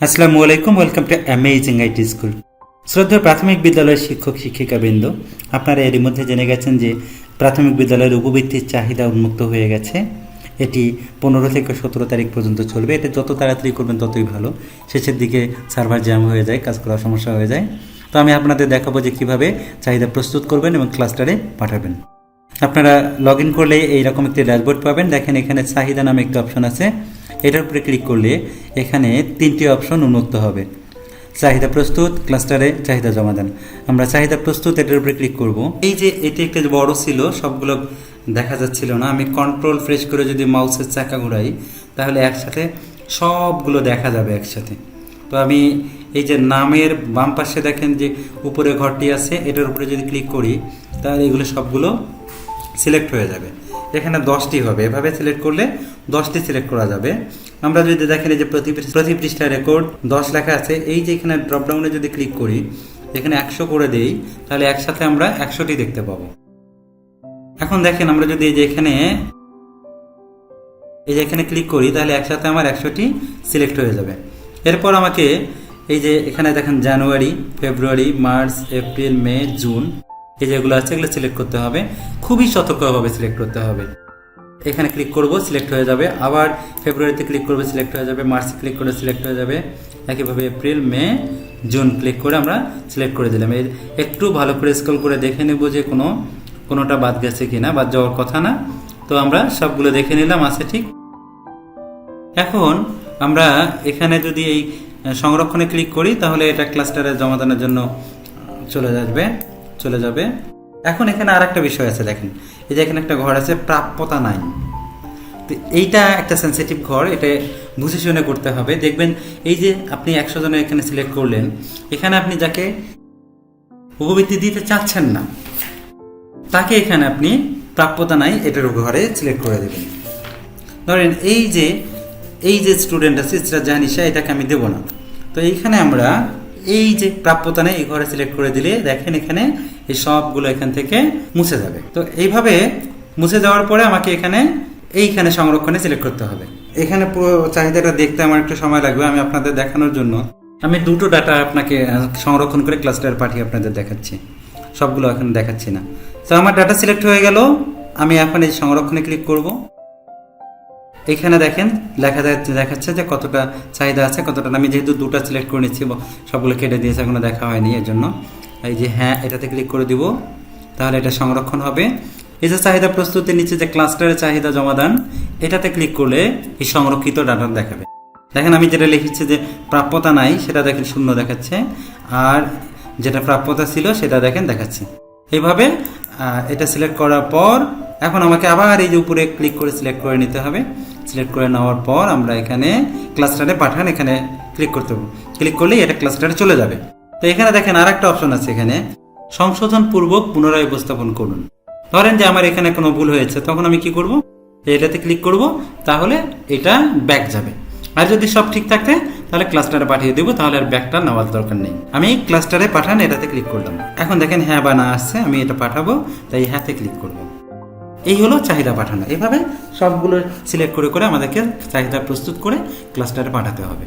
আসসালামু আলাইকুম welcome to amazing IT school শ্রদ্ধেয় প্রাথমিক বিদ্যালয়ের শিক্ষক শিক্ষিকাবৃন্দ, আপনারা এরই মধ্যে জেনে গেছেন যে প্রাথমিক বিদ্যালয়ের উপবৃত্তির চাহিদা উন্মুক্ত হয়ে গেছে। এটি পনেরো থেকে সতেরো তারিখ পর্যন্ত চলবে। এটা যত তাড়াতাড়ি করবেন ততই ভালো। শেষের দিকে সার্ভার জ্যাম হয়ে যায়, কাজ করার সমস্যা হয়ে যায়। তো আমি আপনাদের দেখাবো যে কীভাবে চাহিদা প্রস্তুত করবেন এবং ক্লাস্টারে পাঠাবেন। আপনারা লগ ইন করলে এইরকম একটি ড্যাশবোর্ড পাবেন। দেখেন এখানে চাহিদা নামে একটি অপশন আছে। এটার উপরে ক্লিক করলে এখানে তিনটি অপশন উন্মুক্ত হবে। চাহিদা প্রস্তুত ক্লাস্টারে চাহিদা জমা দেন। আমরা চাহিদা প্রস্তুত এটার উপরে ক্লিক করব। এই যে এটি একটা বড় ছিল, সবগুলো দেখা যাচ্ছিল না। আমি কন্ট্রোল ফ্রেশ করে যদি মাউসের চাকা ঘুরাই, তাহলে একসাথে সবগুলো দেখা যাবে একসাথে। তো আমি এই যে নামের বাম পাশে দেখেন যে উপরে ঘরটি আছে, এটার উপরে যদি ক্লিক করি, তাহলে এগুলো সবগুলো সিলেক্ট হয়ে যাবে। এখানে দশটি হবে। এভাবে সিলেক্ট করলে দশটি সিলেক্ট করা যাবে। আমরা যদি দেখেন যে প্রতি পৃষ্ঠ- প্রতি পৃষ্ঠায় রেকর্ড দশ লেখা আছে, এই যে এখানে ড্রপডাউনে যদি ক্লিক করি, এখানে একশো করে দেই, তাহলে একসাথে আমরা একশোটি দেখতে পাবো। এখন দেখেন আমরা যদি এই যে এখানে, এই যে এখানে ক্লিক করি, তাহলে একসাথে আমার একশোটি সিলেক্ট হয়ে যাবে। এরপর আমাকে এই যে এখানে দেখেন January February March April May June এই যেগুলো আছে এগুলো সিলেক্ট করতে হবে। খুবই সতর্কভাবে সিলেক্ট করতে হবে। এখানে ক্লিক করব সিলেক্ট হয়ে যাবে। আবার ফেব্রুয়ারিতে ক্লিক করবে সিলেক্ট হয়ে যাবে। মার্চে ক্লিক করে সিলেক্ট হয়ে যাবে। একইভাবে এপ্রিল মে জুন ক্লিক করে আমরা সিলেক্ট করে দিলাম। একটু ভালো করে স্ক্রল করে দেখে নেব যে কোনো, কোনোটা বাদ গেছে কি না বাদ যাওয়ার কথা না। তো আমরা সবগুলো দেখে নিলাম, আছে ঠিক? এখন আমরা এখানে যদি এই সংরক্ষণে ক্লিক করি, তাহলে এটা ক্লাস্টারে জমা দানের জন্য চলে যাবে চলে যাবে। এখন এখানে আর একটা বিষয় আছে, দেখেন। এই যে এখানে একটা ঘর আছে, প্রাপ্যতা নাই তো এইটা একটা সেন্সিটিভ ঘর, এটা বুঝে শুনে করতে হবে। দেখবেন, এই যে আপনি একশো জনের এখানে সিলেক্ট করলেন, এখানে আপনি যাকে উপবৃত্তি দিতে চাচ্ছেন না, তাকে এখানে আপনি প্রাপ্যতা নাই, এটার ঘরে সিলেক্ট করে দেবেন। ধরেন, এই যে এই যে স্টুডেন্ট আছে জানিসা এটাকে আমি দেবো না। তো এইখানে আমরা এই যে প্রাপ্যতা নেই এই ঘরে সিলেক্ট করে দিলে দেখেন এখানে এই সবগুলো এখান থেকে মুছে যাবে। তো এইভাবে মুছে যাওয়ার পরে আমাকে এখানে এইখানে সংরক্ষণে সিলেক্ট করতে হবে। এখানে পুরো চাহিদাটা দেখতে আমার একটু সময় লাগবে আমি আপনাদের দেখানোর জন্য। আমি দুটো ডাটা আপনাকে সংরক্ষণ করে ক্লাস্টার পাঠিয়ে আপনাদের দেখাচ্ছি। সবগুলো এখন দেখাচ্ছি না। তো আমার ডাটা সিলেক্ট হয়ে গেল। আমি এখন এই সংরক্ষণে ক্লিক করব। এখানে দেখেন, লেখা যাচ্ছে দেখাচ্ছে যে কতটা চাহিদা আছে, কতটা। আমি যেহেতু দুটো সিলেক্ট করে নিচ্ছি সবগুলো কেটে দিয়েছে, এখনও দেখা হয়নি এর জন্য এই যে হ্যাঁ এটাতে ক্লিক করে দিব, তাহলে এটা সংরক্ষণ হবে। এই যে চাহিদা প্রস্তুতির নিচে যে ক্লাস্টারের চাহিদা জমা জমাদান এটাতে ক্লিক করলে এই সংরক্ষিত ডাটা দেখাবে। দেখেন, আমি যেটা লিখেছি যে প্রাপ্যতা নাই, সেটা দেখেন শূন্য দেখাচ্ছে, আর যেটা প্রাপ্যতা ছিল, সেটা দেখেন দেখাচ্ছে। এইভাবে এটা সিলেক্ট করার পর, এখন আমাকে আবার এই যে উপরে ক্লিক করে সিলেক্ট করে নিতে হবে। সিলেক্ট করে নেওয়ার পর আমরা এখানে ক্লাস্টারে পাঠান, এখানে ক্লিক করতে হবে। ক্লিক করলেই এটা ক্লাস্টারে চলে যাবে। তো এখানে দেখেন আর একটা অপশন আছে এখানে। সংশোধন পূর্বক পুনরায় উপস্থাপন করুন। ধরেন যে আমার এখানে কোনো ভুল হয়েছে, তখন আমি কি করব? এটাতে ক্লিক করব, তাহলে এটা ব্যাক যাবে। আর যদি সব ঠিক থাকে তাহলে ক্লাস্টারে পাঠিয়ে দেবো, তাহলে আর ব্যাকটা নেওয়ার দরকার নেই। আমি ক্লাস্টারে পাঠান, এটাতে ক্লিক করলাম। এখন দেখেন হ্যাঁ বা না আসছে, আমি এটা পাঠাবো, তাই হ্যাঁতে ক্লিক করব। এই হলো চাহিদা পাঠানো। এভাবে সবগুলো সিলেক্ট করে করে আমাদেরকে চাহিদা প্রস্তুত করে ক্লাস্টারে পাঠাতে হবে।